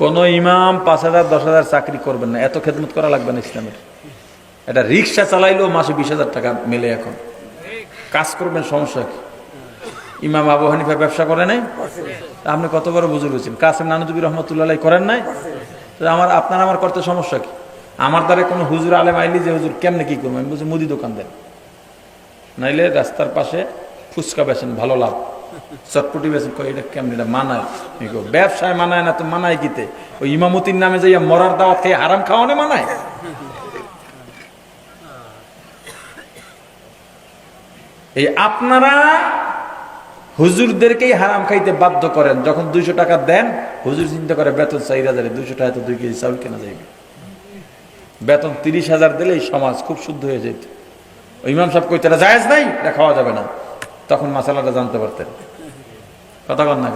কোন ইমাম পাঁচ হাজার, দশ হাজার চাকরি করবেন না। এত খেদমত করা লাগবে না ইসলামের। এটা রিক্সা চালাইলেও মাসে বিশ হাজার টাকা মেলে এখন। কাজ করবেন, সমস্যা কি? ইমাম আবু হানিফা ব্যবসা করে নাই? আপনি কত বড় বুজুর্গ ছিলেন? কাসেম নানুজুবি রহমতুল্লাহ করেন নাই? আমার, আপনার আমার করতে সমস্যা কি? আমার দ্বারা কোনো হুজুর আলেম আইলি যে হুজুর কেমনে কি করব আমি বলছি মুদি দোকান দেন নাইলে রাস্তার পাশে ফুচকা বেছেন ভালো লাভ। চটপটি বেছেন কই এটা কেমন, এটা মানায়? ব্যবসায় মানায় না তো মানায় কিতে? ওই ইমামতির নামে যাইয়া মরার দাওয়াত খেয়ে হারাম খাওয়ানে মানায়? এই আপনারা হুজুরদেরকেই হারাম খাইতে বাধ্য করেন। যখন দুইশো টাকা দেন, হুজুর চিন্তা করে, বেতন চার হাজারে দুইশো টাকা তো দুই কেজি চাউল কেনা যাইবে। বেতন তিরিশ হাজার দিলে এই সমাজ খুব শুদ্ধ হয়ে যেত ইমাম সাহেব কইতে জায়েজ নাই, এটা খাওয়া যাবে না। তখন মাসালাটা জানতে পারতেন কথা কন না?